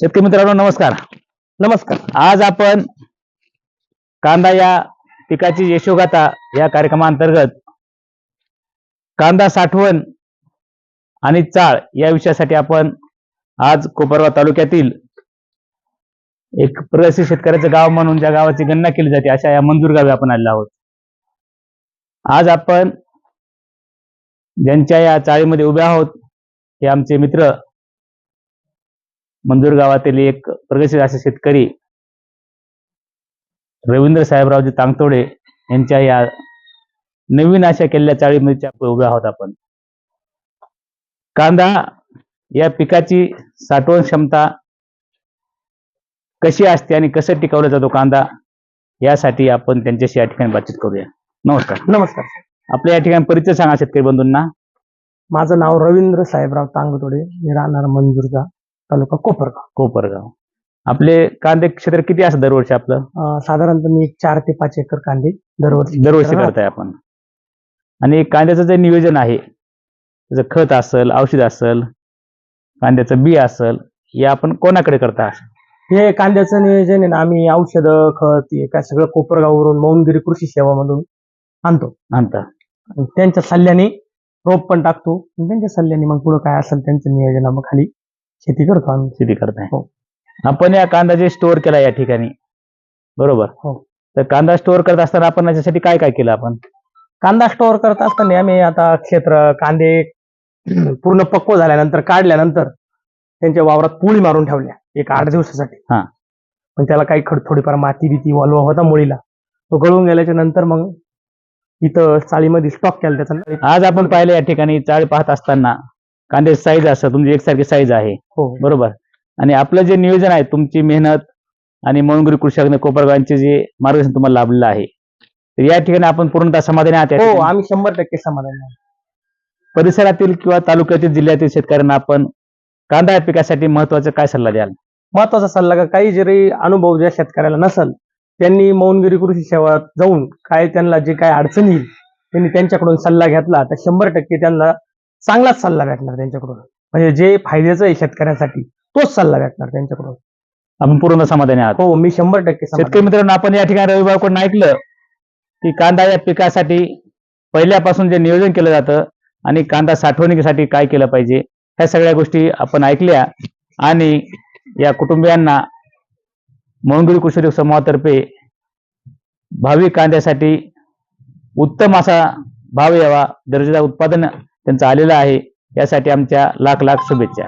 शेतकरी मित्रांनो नमस्कार. नमस्कार. आज आपण कांदा या पिकाची यशोगाथा या कार्यक्रमांतर्गत कांदा साठवण आणि चाळ या विषयासाठी आपण आज कोपरवा तालुक्यातील एक प्रगतशील शेतकऱ्याचं गाव म्हणून ज्या गावाची गणना केली जाते अशा या मंजूर गावी आपण आलेलो आहोत. आज आपण ज्यांच्या या चाळीमध्ये उभे आहोत हे आमचे मित्र मंजूर गावातील एक प्रगतशील असे शेतकरी रवींद्र साहेबरावजी तांगतोडे यांच्या या नवीन अशा केलेल्या चाळीमध्ये उभे आहोत आपण. कांदा या पिकाची साठवण क्षमता कशी असते आणि कसं टिकवला जातो कांदा यासाठी आपण त्यांच्याशी या ठिकाणी बातचीत करूया. नमस्कार. नमस्कार आपल्या या ठिकाणी परिचय सांगा शेतकरी बंधूंना. माझं नाव रवींद्र साहेबराव तांगतोडे. मी राहणार मंजूरगा तालुका कोपरगाव. कोपरगाव. आपले कांदे क्षेत्र किती असतं दरवर्षी आपलं? अं, साधारणतः मी चार ते पाच एकर कांदे दरवर्षी दरवर्षी करत करताय आपण. आणि कांद्याचं जे नियोजन आहे त्याचं खत असेल औषध असेल कांद्याचं बी असेल हे आपण कोणाकडे करता? हे कांद्याचं नियोजन आहे ना आम्ही औषधं खत हे काय सगळं कोपरगाववरून मौनगिरी कृषी सेवा मधून आणतो. आणता. आणि त्यांच्या सल्ल्याने रोप पण टाकतो. आणि त्यांच्या सल्ल्याने मग पुढे काय असेल त्यांचं नियोजन मग खाली शेती करतो आम्ही. शेती करताय हो. आपण या कांदा जे स्टोअर केला या ठिकाणी बरोबर? हो. तर कांदा स्टोअर करत असताना आपण याच्यासाठी काय काय केलं आपण? कांदा स्टोअर करत असताना आम्ही आता क्षेत्र कांदे पूर्ण पक्व झाल्यानंतर काढल्यानंतर त्यांच्या वावरात पुळी मारून ठेवल्या एक आठ दिवसासाठी. हा. पण त्याला काही खड थोडीफार माती बिती वालवा होता मुळीला. तो गळून गेल्याच्यानंतर मग इथं चाळीमध्ये स्टॉक केला त्याचा. आज आपण पाहिलं या ठिकाणी चाळ पाहत असताना कांदे साईज असं तुमची एकसारखी साईज आहे हो बरोबर आणि आपलं जे नियोजन आहे तुमची मेहनत आणि मनोगुरी कृषी कोपरगावांचे जे मार्गदर्शन तुम्हाला लाभलेलं आहे तर या ठिकाणी आपण पूर्णतः समाधानी आहात हो? आम्ही शंभर टक्के समाधान आहे. परिसरातील किंवा तालुक्यातील जिल्ह्यातील शेतकऱ्यांना आपण कांदा या पिकासाठी महत्त्वाचा काय सल्ला द्याल महत्त्वाचा सल्ला का काही जरी अनुभव ज्या शेतकऱ्याला नसल त्यांनी मौनगिरी कृषी सेवा जाऊन काय त्यांना जे काय अडचण येईल त्यांनी त्यांच्याकडून सल्ला घेतला तर शंभर टक्के त्यांना चांगलाच सल्ला भेटणार त्यांच्याकडून. म्हणजे जे फायद्याचं आहे शेतकऱ्यासाठी तोच सल्ला भेटणार त्यांच्याकडून. आपण पूर्ण समाधानी आहात. हो मी शंभर टक्के शेतकरी मित्रांनो आपण या ठिकाणी रविवारकडून ऐकलं की कांदा या पिकासाठी पहिल्यापासून जे नियोजन केलं जातं आणि कांदा साठवणुकीसाठी काय केलं पाहिजे ह्या सगळ्या गोष्टी आपण ऐकल्या आणि या कुटुंबियांना कृषी उद्योग समूहातर्फे भावी कांद्यासाठी उत्तम असा भाव यावा दर्जाचं उत्पादन त्यांचं आलेलं आहे. यासाठी आमच्या लाख लाख शुभेच्छा.